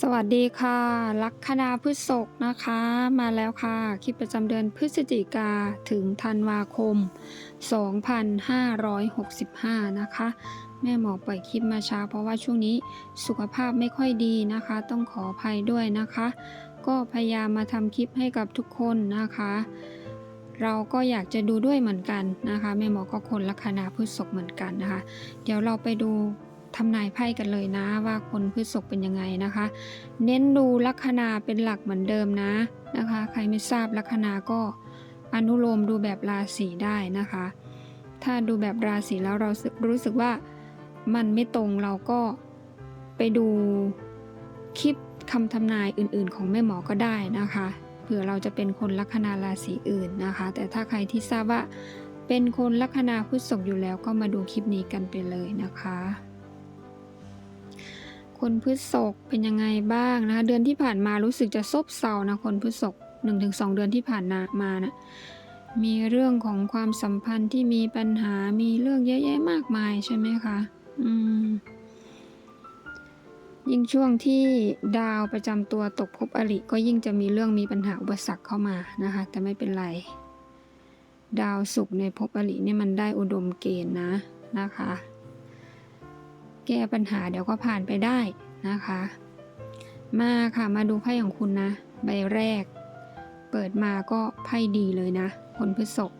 สวัสดีค่ะ ลัคนาพฤษภนะคะ มาแล้วค่ะ คลิปประจำเดือนพฤศจิกาถึงธันวาคม 2565 นะคะ แม่หมอปล่อยคลิปมาช้าเพราะว่าช่วงนี้สุขภาพไม่ค่อยดีนะคะ ต้องขออภัยด้วยนะคะ ก็พยายามมาทำคลิปให้กับทุกคนนะคะ เราก็อยากจะดูด้วยเหมือนกันนะคะ แม่หมอก็คนลัคนาพฤษภเหมือนกันนะคะ เดี๋ยวเราไปดู ทำนายไพ่กันเลยนะว่าคนพฤษภเป็นยังไงนะคะ เน้นดูลัคนาเป็นหลักเหมือนเดิมนะนะคะ ใครไม่ทราบลัคนาก็อนุโลมดูแบบราศีได้นะคะ ถ้าดูแบบราศีแล้วเรารู้สึกว่ามันไม่ตรงเราก็ไปดูคลิปคำทำนายอื่นๆ ของแม่หมอก็ได้นะคะเผื่อเราจะเป็นคนลัคนาราศีอื่นนะคะ แต่ถ้าใครที่ทราบว่าเป็นคนลัคนาพฤษภอยู่แล้วก็มาดูคลิปนี้กันไปเลยนะคะ คนพฤษภเป็นยังไงบ้างนะคะ เดือนที่ผ่านมารู้สึกจะซบเซานะคนพฤษภหนึ่งถึงสองเดือนที่ผ่านมานะมีเรื่องของความสัมพันธ์ที่มีปัญหามีเรื่องเยอะแยะมากมายใช่ไหมคะอืมยิ่งช่วงที่ดาวประจำตัวตกภพอริก็ยิ่งจะมีเรื่องมีปัญหาอุปสรรคเข้ามานะคะ แต่ไม่เป็นไร ดาวศุกร์ในภพอริเนี่ยมันได้อุดมเกณฑ์นะนะคะ แก้ปัญหาเดี๋ยวก็ผ่านไปได้นะคะ มาค่ะมาดูไพ่ของคุณนะ ใบแรก เปิดมาก็ไพ่ดีเลยนะ คนพฤษภ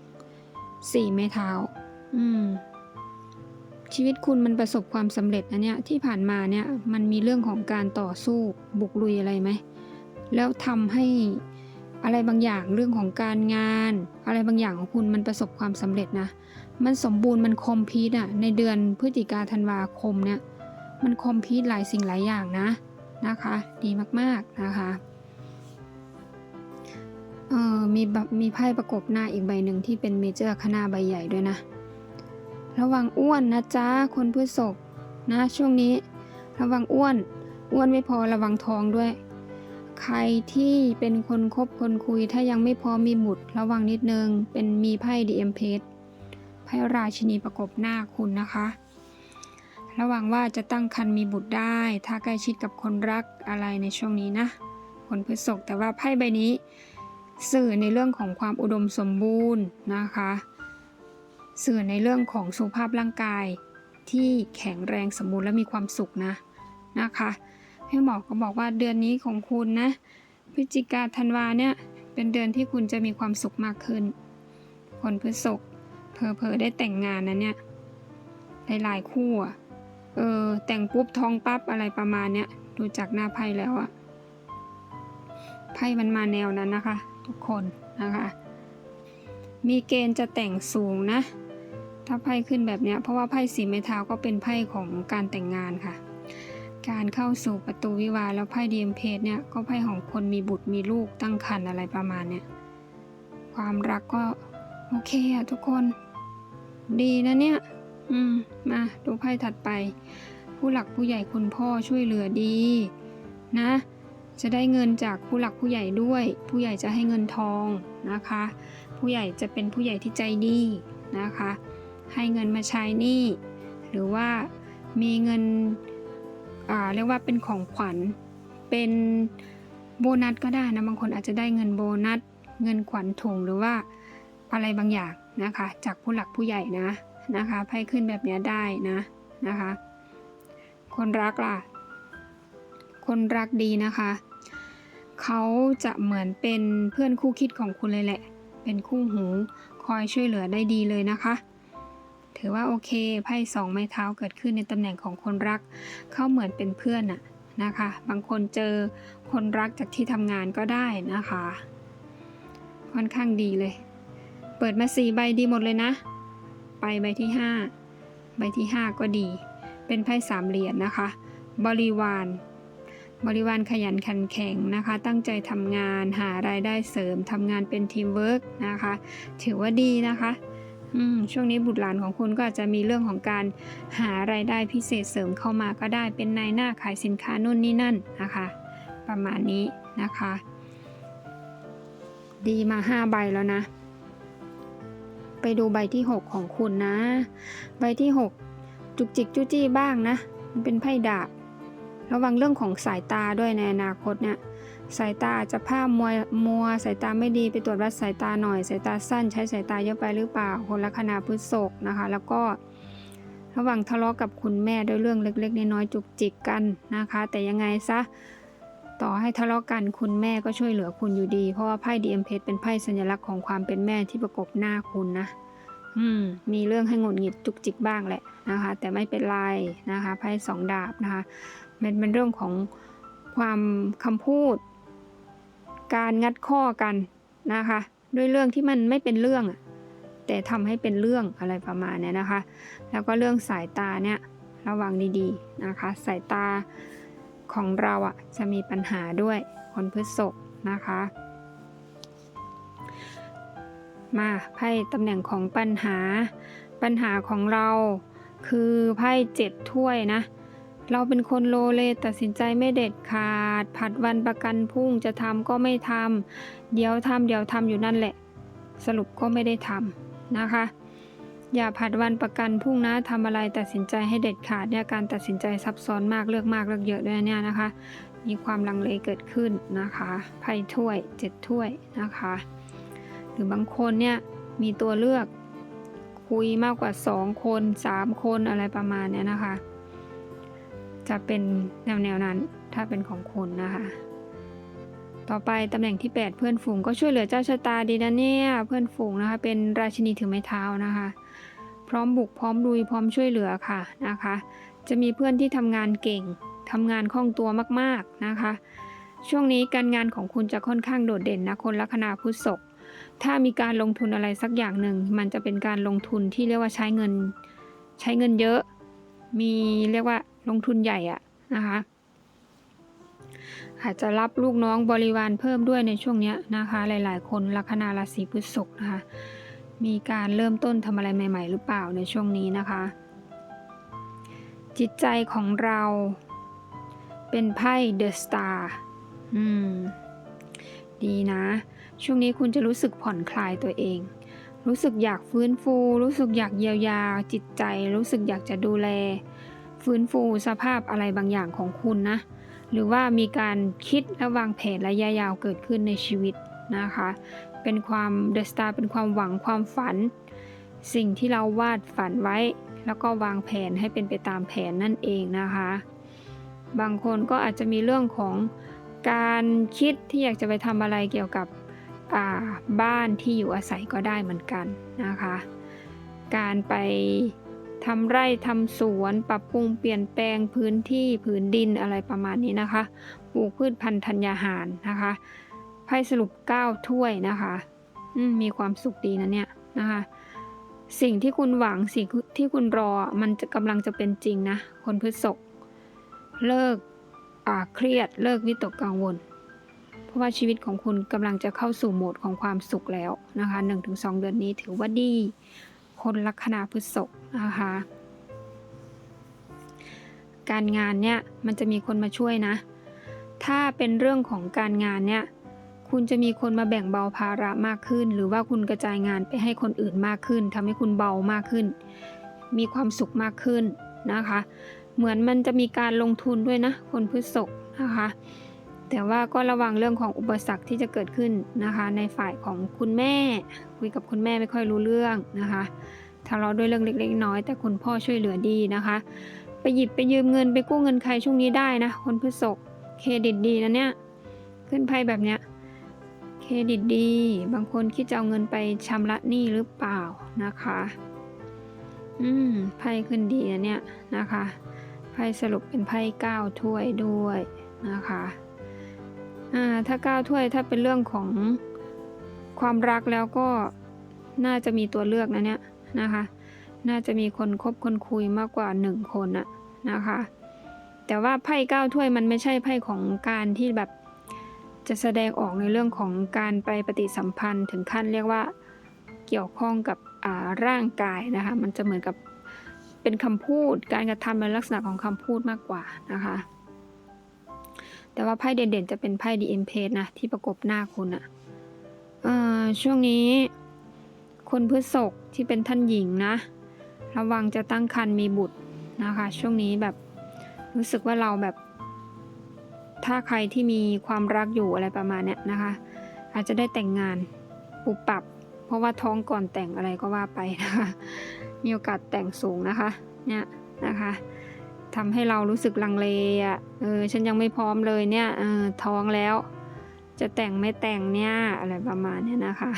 สี่ไม้เท้า อืม ชีวิตคุณมันประสบความสำเร็จนะเนี่ยที่ผ่านมาเนี่ยมันมีเรื่องของการต่อสู้บุกลุยอะไรไหม แล้วทำให้อะไรบางอย่างเรื่องของการงาน อะไรบางอย่างของคุณมันประสบความสำเร็จนะ มันสมบูรณ์มันคอมพีทอะในเดือนพฤศจิกาธันวาคมเนี่ยมันคอมพีทหลายสิ่งหลายอย่างนะนะคะ ดีมากๆนะคะเออมีแบบมีไพ่ประกบหน้าอีกใบหนึ่งที่เป็นเมเจอร์คณาใบใหญ่ด้วยนะ ระวังอ้วนนะจ๊ะคนพฤษภนะช่วงนี้ ระวังอ้วน อ้วนไม่พอระวังท้องด้วย ใครที่เป็นคนคบคนคุยถ้ายังไม่พอมมีบุตระวังนิดนึงเป็นมีไพ่ดีเอ็มเพสไพ่ราชินีประกบหน้าคุณนะคะ ระวังว่าจะตั้งครรภ์มีบุตรได้ ถ้าใกล้ชิดกับคนรักอะไรในช่วงนี้นะคนพฤษภแต่ว่าไพ่ใบนี้ สื่อในเรื่องของความอุดมสมบูรณ์นะคะ สื่อในเรื่องของสุขภาพร่างกายที่แข็งแรงสมบูรณ์และมีความสุขนะนะคะให้หมอก็บอกว่าเดือนนี้ของคุณนะพฤศจิกาธันวาเนี่ยเป็นเดือนที่คุณจะมีความสุขมากขึ้น คนพฤษภ เพอเพอได้แต่งงานนะเนี่ย หลายๆคู่อะเออ แต่งปุ๊บท้องปั๊บอะไรประมาณเนี้ย ดูจากหน้าไพ่แล้วอะไพ่มันมาแนวนั้นนะคะ ทุกคนนะคะ มีเกณฑ์จะแต่งสูงนะ ถ้าไพ่ขึ้นแบบเนี้ย เพราะว่าไพ่สีไม้เท้าก็เป็นไพ่ของการแต่งงานค่ะ การเข้าสู่ประตูวิวาแล้วไพ่ดีมเพจเนี่ยก็ไพ่ของคนมีบุตรมีลูกตั้งครรภ์อะไรประมาณเนี้ยความรักก็โอเคอะทุกคน ดีนะเนี่ย อืม มาดูไพ่ถัดไป ผู้หลักผู้ใหญ่คุณพ่อช่วยเหลือดี นะ จะได้เงินจากผู้หลักผู้ใหญ่ด้วย ผู้ใหญ่จะให้เงินทองนะคะ ผู้ใหญ่จะเป็นผู้ใหญ่ที่ใจดีนะคะ ให้เงินมาใช้หนี้หรือว่ามีเงินอ่าเรียกว่าเป็นของขวัญ เป็นโบนัสก็ได้นะ บางคนอาจจะได้เงินโบนัส เงินขวัญถุงหรือว่าอะไรบางอย่าง นะคะ จากผู้หลักผู้ใหญ่นะนะคะไพ่ขึ้นแบบนี้ได้นะนะคะ คนรักล่ะ คนรักดีนะคะเขาจะเหมือนเป็นเพื่อนคู่คิดของคุณเลยแหละ เป็นคู่หูคอยช่วยเหลือได้ดีเลยนะคะ ถือว่าโอเคไพ่สองไม้เท้าเกิดขึ้นในตำแหน่งของคนรัก เขาเหมือนเป็นเพื่อนน่ะนะคะ บางคนเจอคนรักจากที่ทำงานก็ได้นะคะ ค่อนข้างดีเลย เปิดมาสี่ใบดีหมดเลยนะ ไปใบที่ห้าใบที่ห้าก็ดี เป็นไพ่สามเหรียญนะคะ บริวาร บริวารขยันขันแข็งนะคะ ตั้งใจทำงานหารายได้เสริมทำงานเป็นทีมเวิร์กนะคะ ถือว่าดีนะคะช่วงนี้บุตรหลานของคุณก็อาจจะมีเรื่องของการหารายได้พิเศษเสริมเข้ามาก็ได้เป็นนายหน้าขายสินค้านู่นนี่นั่นนะคะ ประมาณนี้นะคะ ดีมาห้าใบแล้วนะ ไปดูใบที่ 6 ของคุณนะ ใบที่ 6 จุกจิกจู้จี้บ้างนะ มันเป็นไพ่ดาบ ระวังเรื่องของสายตาด้วยในอนาคตเนี่ย สายตาจะภาพมัวมัว สายตาไม่ดีไปตรวจวัดสายตาหน่อย สายตาสั้นใช้สายตาเยอะไปหรือเปล่า คนลัคนาพฤษภนะคะ แล้วก็ระหว่างทะเลาะกับคุณแม่ด้วยเรื่องเล็ก ๆ น้อยๆจุกจิกกันนะคะ แต่ยังไงซะ ต่อให้ทะเลาะกันคุณแม่ก็ช่วยเหลือคุณอยู่ดี เพราะว่าไพ่ดีเอ็มเพเป็นไพ่สัญลักษณ์ของความเป็นแม่ที่ประกบหน้าคุณนะ อืม มีเรื่องให้หงุดหงิดจุกจิกบ้างแหละนะคะ แต่ไม่เป็นไรนะคะไพ่สองดาบนะคะมันเป็นเรื่องของความคำพูด การงัดข้อกันนะคะ ด้วยเรื่องที่มันไม่เป็นเรื่องแต่ทำให้เป็นเรื่องอะไรประมาณนี้นะคะ แล้วก็เรื่องสายตาเนี่ยระวังดีๆนะคะ สายตา ของเราอะจะมีปัญหาด้วยคนพฤษภนะคะ มาไพ่ตำแหน่งของปัญหา ปัญหาของเราคือไพ่เจ็ดถ้วยนะ เราเป็นคนโลเลตัดสินใจไม่เด็ดขาด ผัดวันประกันพรุ่งจะทำก็ไม่ทำเดี๋ยวทำเดี๋ยวทำอยู่นั่นแหละ สรุปก็ไม่ได้ทำนะคะ อย่าผัดวันประกันพรุ่งนะทำอะไรตัดสินใจให้เด็ดขาดเนี่ยการตัดสินใจซับซ้อนมากเลือกมากเลือกเยอะด้วยเนี่ยนะคะ มีความลังเลเกิดขึ้นนะคะไพ่ถ้วยเจ็ดถ้วยนะคะ หรือบางคนเนี่ยมีตัวเลือกคุยมากกว่า 2 คน 3 คนอะไรประมาณเนี้ยนะคะ จะเป็นแนวแนวนั้นถ้าเป็นของคุณนะคะ ต่อไปตำแหน่งที่ 8 เพื่อนฝูงก็ช่วยเหลือเจ้าชะตาดีนะเนี่ยเพื่อนฝูงนะคะ เป็นราชินีถือไม้เท้านะคะ พร้อมบุกพร้อมลุยพร้อมช่วยเหลือค่ะนะคะ จะมีเพื่อนที่ทำงานเก่งทำงานคล่องตัวมากๆนะคะ ช่วงนี้การงานของคุณจะค่อนข้างโดดเด่นนะคนลัคนาพุธศกถ้ามีการลงทุนอะไรสักอย่างหนึ่ง มันจะเป็นการลงทุนที่เรียกว่าใช้เงิน ใช้เงินเยอะ มีเรียกว่าลงทุนใหญ่อะนะคะ อาจจะรับลูกน้องบริวารเพิ่มด้วยในช่วงนี้นะคะ หลาย ๆ คนลัคนาราศีพฤษภนะคะ มีการเริ่มต้นทำอะไรใหม่ ๆ หรือเปล่าในช่วงนี้นะคะ จิตใจของเราเป็นไพ่เดอะสตาร์อืม ดีนะ ช่วงนี้คุณจะรู้สึกผ่อนคลายตัวเอง รู้สึกอยากฟื้นฟู รู้สึกอยากเยียวยาจิตใจ รู้สึกอยากจะดูแล ฟื้นฟูสภาพอะไรบางอย่างของคุณนะ หรือว่ามีการคิดและวางแผนระยะยาวเกิดขึ้นในชีวิตนะคะ เป็นความเดอะสตาร์เป็นความหวังความฝัน สิ่งที่เราวาดฝันไว้ แล้วก็วางแผนให้เป็นไปตามแผนนั่นเองนะคะ บางคนก็อาจจะมีเรื่องของการคิดที่อยากจะไปทำอะไรเกี่ยวกับบ้านที่อยู่อาศัยก็ได้เหมือนกันนะคะ การไปทำไร่ทำสวนปรับปรุงเปลี่ยนแปลงพื้นที่ผืนดินอะไรประมาณนี้นะคะ ปลูกพืชพันธุ์ธัญญาหารนะคะ ไพ่สรุป 9 ถ้วยนะคะมมีความสุขดีนะเนี่ยนะคะ สิ่งที่คุณหวังสิ่งที่คุณรอมันจะกำลังจะเป็นจริงนะ คนพฤษภเลิกเครียดเลิกวิตกกังวล เพราะว่าชีวิตของคุณกำลังจะเข้าสู่โหมดของความสุขแล้วนะคะ1-2 เดือนนี้ถือว่าดี คนลัคนาพฤษภนะคะการงานเนี่ยมันจะมีคนมาช่วยนะ ถ้าเป็นเรื่องของการงานเนี่ย คุณจะมีคนมาแบ่งเบาภาระมากขึ้น หรือว่าคุณกระจายงานไปให้คนอื่นมากขึ้นทำให้คุณเบามากขึ้น มีความสุขมากขึ้นนะคะ เหมือนมันจะมีการลงทุนด้วยนะ คนพฤษภนะคะ แต่ว่าก็ระวังเรื่องของอุปสรรคที่จะเกิดขึ้นนะคะ ในฝ่ายของคุณแม่ คุยกับคุณแม่ไม่ค่อยรู้เรื่องนะคะทะเลาะด้วยเรื่องเล็กๆน้อยแต่คุณพ่อช่วยเหลือดีนะคะ ไปหยิบไปยืมเงินไปกู้เงินใครช่วงนี้ได้นะ คนพฤษภเครดิตดีนะเนี่ยขึ้นไพ่แบบเนี้ย เครดิตดี บางคนคิดจะเอาเงินไปชำระหนี้หรือเปล่านะคะ อืม ไพ่ขึ้นดีนะเนี่ยนะคะ ไพ่สรุปเป็นไพ่เก้าถ้วยด้วยนะคะ อ่า ถ้าเก้าถ้วยถ้าเป็นเรื่องของความรักแล้วก็น่าจะมีตัวเลือกนะเนี่ยนะคะ น่าจะมีคนคบคนคุยมากกว่าหนึ่งคนอะนะคะ แต่ว่าไพ่เก้าถ้วยมันไม่ใช่ไพ่ของการที่แบบ จะแสดงออกในเรื่องของการไปปฏิสัมพันธ์ถึงขั้นเรียกว่าเกี่ยวข้องกับร่างกายนะคะ มันจะเหมือนกับเป็นคำพูด การกระทำเป็นลักษณะของคำพูดมากกว่านะคะ แต่ว่าไพ่เด่นๆจะเป็นไพ่ดีเอ็มเพนะที่ประกบหน้าคุณอะช่วงนี้ คนพฤษภที่เป็นท่านหญิงนะ ระวังจะตั้งครรภ์มีบุตรนะคะ ช่วงนี้แบบรู้สึกว่าเราแบบ ถ้าใครที่มีความรักอยู่อะไรประมาณเนี้ยนะคะ อาจจะได้แต่งงานปุบปรับ เพราะว่าท้องก่อนแต่งอะไรก็ว่าไปนะคะ มีโอกาสแต่งสูงนะคะ เนี่ยนะคะทำให้เรารู้สึกลังเลอะเออฉันยังไม่พร้อมเลยเนี่ยเออท้องแล้ว จะแต่งไม่แต่งเนี่ยอะไรประมาณเนี้ยนะคะ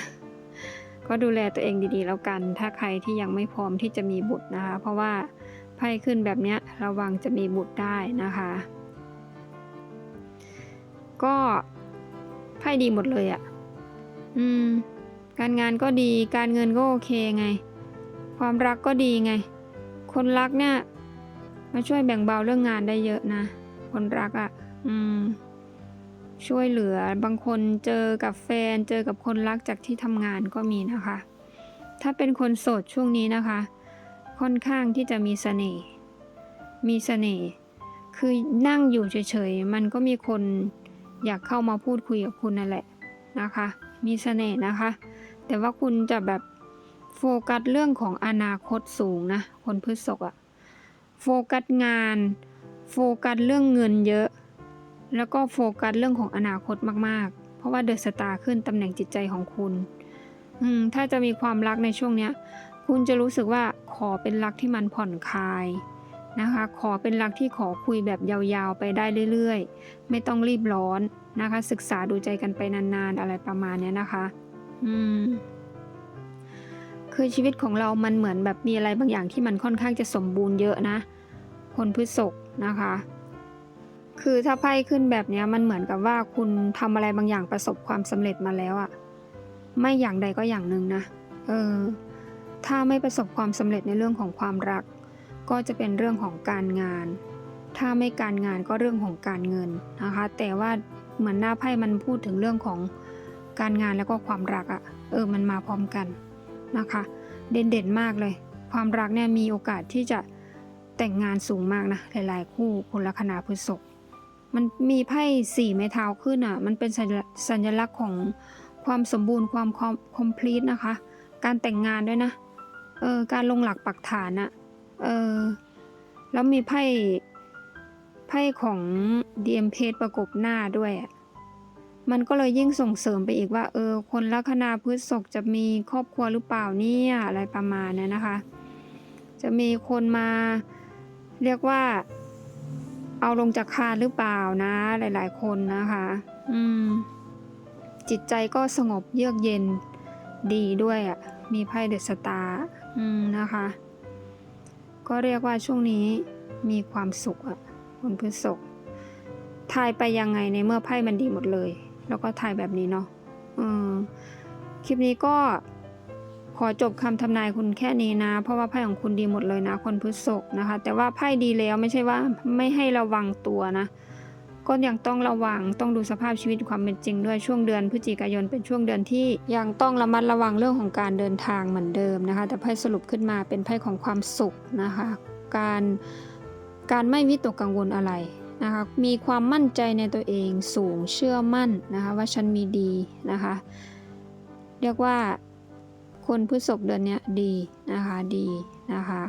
ก็ดูแลตัวเองดีๆ แล้วกัน ถ้าใครที่ยังไม่พร้อมที่จะมีบุตรนะคะ เพราะว่าไพ่ขึ้นแบบนี้ระวังจะมีบุตรได้นะคะ ก็ไพ่ดีหมดเลยอะ่ะ อืม การงานก็ดี การเงินก็โอเคไง ความรักก็ดีไง คนรักเนี่ยมาช่วยแบ่งเบาเรื่องงานได้เยอะนะ คนรักอะ่ะ อืม ช่วยเหลือบางคนเจอกับแฟน เจอกับคนรักจากที่ทำงานก็มีนะคะ ถ้าเป็นคนโสดช่วงนี้นะคะ ค่อนข้างที่จะมีเสน่ห์ มีเสน่ห์ คือนั่งอยู่เฉยๆ มันก็มีคน อยากเข้ามาพูดคุยกับคุณนั่นแหละนะคะ มีเสน่ห์นะคะ แต่ว่าคุณจะแบบโฟกัสเรื่องของอนาคตสูงนะ คนพฤษภอะโฟกัสงาน โฟกัสเรื่องเงินเยอะ แล้วก็โฟกัสเรื่องของอนาคตมากๆ เพราะว่าเดอะสตาร์ขึ้นตำแหน่งจิตใจของคุณ อืม ถ้าจะมีความรักในช่วงเนี้ย คุณจะรู้สึกว่าขอเป็นรักที่มันผ่อนคลาย นะคะ ขอเป็นรักที่ขอคุยแบบยาวๆไปได้เรื่อยๆ ไม่ต้องรีบร้อนนะคะ ศึกษาดูใจกันไปนานๆอะไรประมาณนี้นะคะ อืมคือชีวิตของเรามันเหมือนแบบมีอะไรบางอย่างที่มันค่อนข้างจะสมบูรณ์เยอะนะ คนพฤษภนะคะ คือถ้าไพ่ขึ้นแบบนี้มันเหมือนกับว่าคุณทำอะไรบางอย่างประสบความสำเร็จมาแล้วอะไม่อย่างใดก็อย่างหนึ่งนะ เออ ถ้าไม่ประสบความสำเร็จในเรื่องของความรัก ก็จะเป็นเรื่องของการงาน ถ้าไม่การงานก็เรื่องของการเงินนะคะ แต่ว่าเหมือนหน้าไพ่มันพูดถึงเรื่องของการงานแล้วก็ความรักอะเออ มันมาพร้อมกันนะคะ เด่นเด่นๆมากเลย ความรักเนี่ยมีโอกาสที่จะแต่งงานสูงมากนะ หลาย ๆ คู่คนละคณะพฤษภมันมีไพ่สี่ไม้เท้าขึ้นอะ มันเป็นสัญลักษณ์สัญลักษณ์ของความสมบูรณ์ความคอมพลีทนะคะ การแต่งงานด้วยนะ เออ การลงหลักปักฐานอะ เออแล้วมีไพ่ไพ่ของดีเอ็มเพประกบหน้าด้วยอะมันก็เลยยิ่งส่งเสริมไปอีกว่า เออ คนลัคนาพฤษภจะมีครอบครัวหรือเปล่าเนี่ยอะไรประมาณนี้นะคะ จะมีคนมาเรียกว่า เอาลงจากคานหรือเปล่านะ หลาย ๆ คนนะคะ อืม จิตใจก็สงบเยือกเย็นดีด้วยอะ่ะ มีไพ่เดอะสตาร์อืมนะคะ ก็เรียกว่าช่วงนี้มีความสุขอะคนพฤษภทายไปยังไงในเมื่อไพ่มันดีหมดเลย แล้วก็ทายแบบนี้เนาะอคลิปนี้ก็ขอจบคำทำนายคุณแค่นี้นะ เพราะว่าไพ่ของคุณดีหมดเลยนะ คนพฤษภนะคะ แต่ว่าไพ่ดีแล้วไม่ใช่ว่าไม่ให้ระวังตัวนะ ก็ยังต้องระวังต้องดูสภาพชีวิตความเป็นจริงด้วยช่วงเดือนพฤศจิกายนเป็นช่วงเดือนที่ยังต้องระมัดระวังเรื่องของการเดินทางเหมือนเดิมนะคะ แต่ไพ่สรุปขึ้นมาเป็นไพ่ของความสุขนะคะ การการไม่วิตกกังวลอะไรนะคะมีความมั่นใจในตัวเองสูงเชื่อมั่นนะคะว่าฉันมีดีนะคะ เรียกว่าคนพฤษภเดือนนี้ดีนะคะดีนะคะ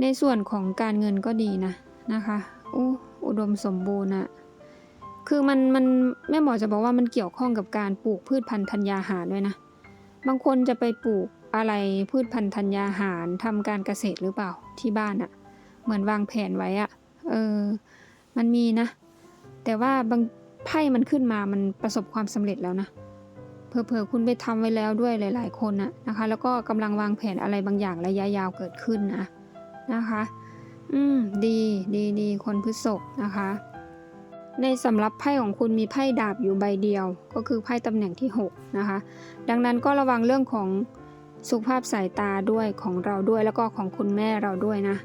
ในส่วนของการเงินก็ดีนะนะคะอู้ อุดมสมบูรณ์อะคือมันมันแม่หมอจะบอกว่ามันเกี่ยวข้องกับการปลูกพืชพันธุ์ธัญญาหารด้วยนะ บางคนจะไปปลูกอะไรพืชพันธุ์ธัญญาหารทำการเกษตรหรือเปล่าที่บ้านอะเหมือนวางแผนไว้อะเออ มันมีนะ แต่ว่าบางไพ่มันขึ้นมามันประสบความสำเร็จแล้วนะเผลอๆคุณไปทำไว้แล้วด้วยหลาย ๆ คนนะนะคะ แล้วก็กำลังวางแผนอะไรบางอย่างระยะยาวเกิดขึ้นนะนะคะ อืม ดีดีดีคนพฤษภนะคะ ในสำหรับไพ่ของคุณมีไพ่ดาบอยู่ใบเดียว ก็คือไพ่ตำแหน่งที่ 6 นะคะ ดังนั้นก็ระวังเรื่องของสุขภาพสายตาด้วยของเราด้วยแล้วก็ของคุณแม่เราด้วยนะ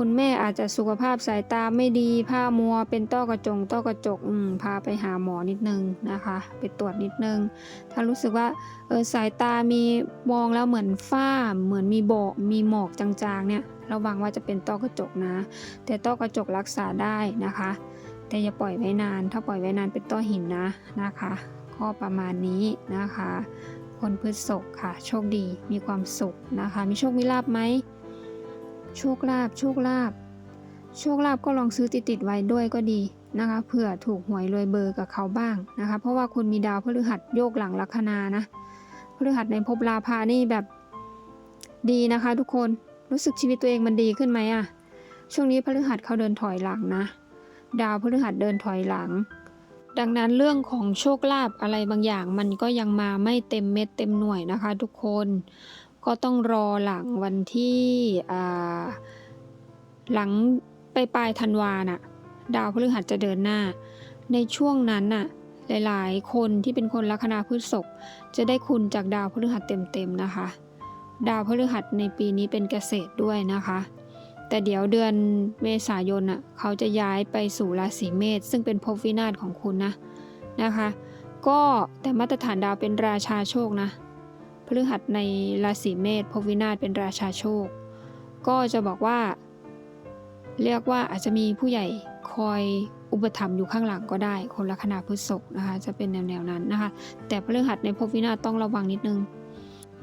คุณแม่อาจจะสุขภาพสายตาไม่ดีผ้ามัว เป็นต้อกระจงต้อกระจกอืมพาไปหาหมอนิดนึงนะคะ ไปตรวจนิดนึง ถ้ารู้สึกว่าเออสายตามีมองแล้วเหมือนฝ้า เหมือนมีโบกมีหมอกจางๆเนี่ยระวังว่าจะเป็นต้อกระจกนะ แต่ต้อกระจกรักษาได้นะคะ แต่อย่าปล่อยไว้นาน ถ้าปล่อยไว้นานเป็นต้อหินนะนะคะก็ประมาณนี้นะคะ คนพฤษภค่ะ โชคดีมีความสุขนะคะ มีโชคมีลาบไหม โชคลาบโชคลาบโชคลาบก็ลองซื้อติดติดๆไว้ด้วยก็ดีนะคะเผื่อถูกหวยรวยเบอร์กับเขาบ้างนะคะ เพราะว่าคุณมีดาวพฤหัสโยกหลังลัคนานะพฤหัสในภพลาภานี่แบบดีนะคะทุกคนรู้สึกชีวิตตัวเองมันดีขึ้นไหมอะช่วงนี้พฤหัสเขาเดินถอยหลังนะ ดาวพฤหัสเดินถอยหลัง ดังนั้นเรื่องของโชคลาภอะไรบางอย่างมันก็ยังมาไม่เต็มเม็ดเต็มหน่วยนะคะ ทุกคน ก็ต้องรอหลังวันที่หลังไปปลายธันวาน่ะ ดาวพฤหัสจะเดินหน้า ในช่วงนั้นน่ะ หลายๆ คนที่เป็นคนลัคนาพฤษภจะได้คุณจากดาวพฤหัสเต็มๆนะคะ ดาวพฤหัสในปีนี้เป็นเกษตรด้วยนะคะ แต่เดี๋ยวเดือนเมษายนน่ะเขาจะย้ายไปสู่ราศีเมษซึ่งเป็นภพวินาศของคุณนะนะคะ ก็แต่มาตรฐานดาวเป็นราชาโชคนะ พฤหัสในราศีเมษภพวินาศเป็นราชาโชค ก็จะบอกว่า เรียกว่าอาจจะมีผู้ใหญ่คอยอุปถัมภ์อยู่ข้างหลังก็ได้ คนลัคนาพฤษภนะคะ จะเป็นแนวๆนั้นนะคะ แต่พฤหัสในภพวินาศต้องระวังนิดนึง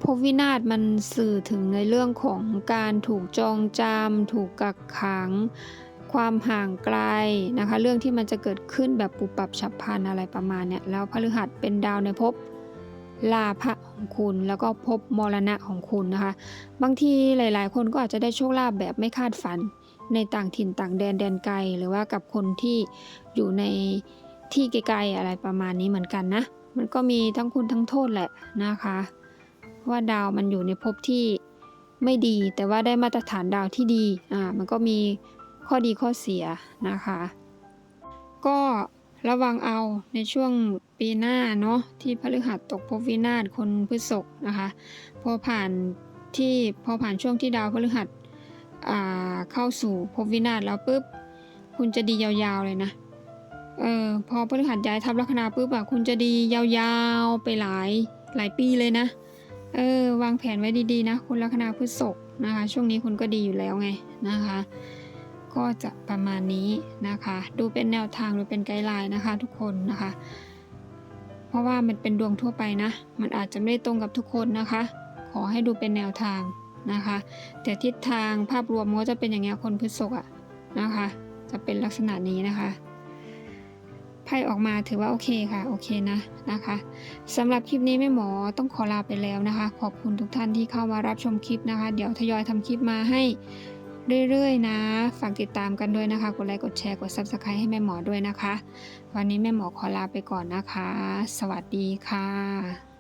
ภพวินาศมันสื่อถึงในเรื่องของการถูกจองจำถูกกักขัง ความห่างไกลนะคะ เรื่องที่มันจะเกิดขึ้นแบบปุบปับฉับพลันอะไรประมาณเนี้ยแล้วพฤหัสเป็นดาวในภพ ลาภะของคุณ แล้วก็ภพมรณะของคุณนะคะ บางทีหลาย ๆ คนก็อาจจะได้โชคลาภแบบไม่คาดฝัน ในต่างถิ่นต่างแดนแดนไกล หรือว่ากับคนที่อยู่ในที่ไกลๆอะไรประมาณนี้เหมือนกันนะ มันก็มีทั้งคุณทั้งโทษแหละนะคะ ว่าดาวมันอยู่ในภพที่ไม่ดี แต่ว่าได้มาตรฐานดาวที่ดี อ่า มันก็มีข้อดีข้อเสียนะคะ ก็ ระวังเอาในช่วงปีหน้าเนาะที่พฤหัสตกภพวินาศคนพฤษภนะคะพอผ่านที่พอผ่านช่วงที่ดาวพฤหัสเข้าสู่ภพวินาศแล้วปุ๊บคุณจะดียาวๆเลยนะเออพอพฤหัสย้ายทับลัคนาปุ๊บอะคุณจะดียาวๆไปหลายหลายปีเลยนะเออวางแผนไว้ดีๆนะคุณลัคนาพฤษภนะคะ ช่วงนี้คุณก็ดีอยู่แล้วไงนะคะ ก็จะประมาณนี้นะคะ ดูเป็นแนวทางหรือเป็นไกด์ไลน์นะคะทุกคนนะคะ เพราะว่ามันเป็นดวงทั่วไปนะ มันอาจจะไม่ได้ตรงกับทุกคนนะคะ ขอให้ดูเป็นแนวทางนะคะ แต่ทิศทางภาพรวมมันก็จะเป็นอย่างเงี้ยคนพฤษภอะนะคะ จะเป็นลักษณะนี้นะคะไพ่ออกมาถือว่าโอเคค่ะโอเคนะนะคะสำหรับคลิปนี้แม่หมอต้องขอลาไปแล้วนะคะ ขอบคุณทุกท่านที่เข้ามารับชมคลิปนะคะ เดี๋ยวทยอยทำคลิปมาให้ เรื่อยๆ นะ ฝากติดตามกันด้วยนะคะ กดไลค์ กดแชร์ กด subscribe ให้แม่หมอด้วยนะคะ วันนี้แม่หมอขอลาไปก่อนนะคะ สวัสดีค่ะ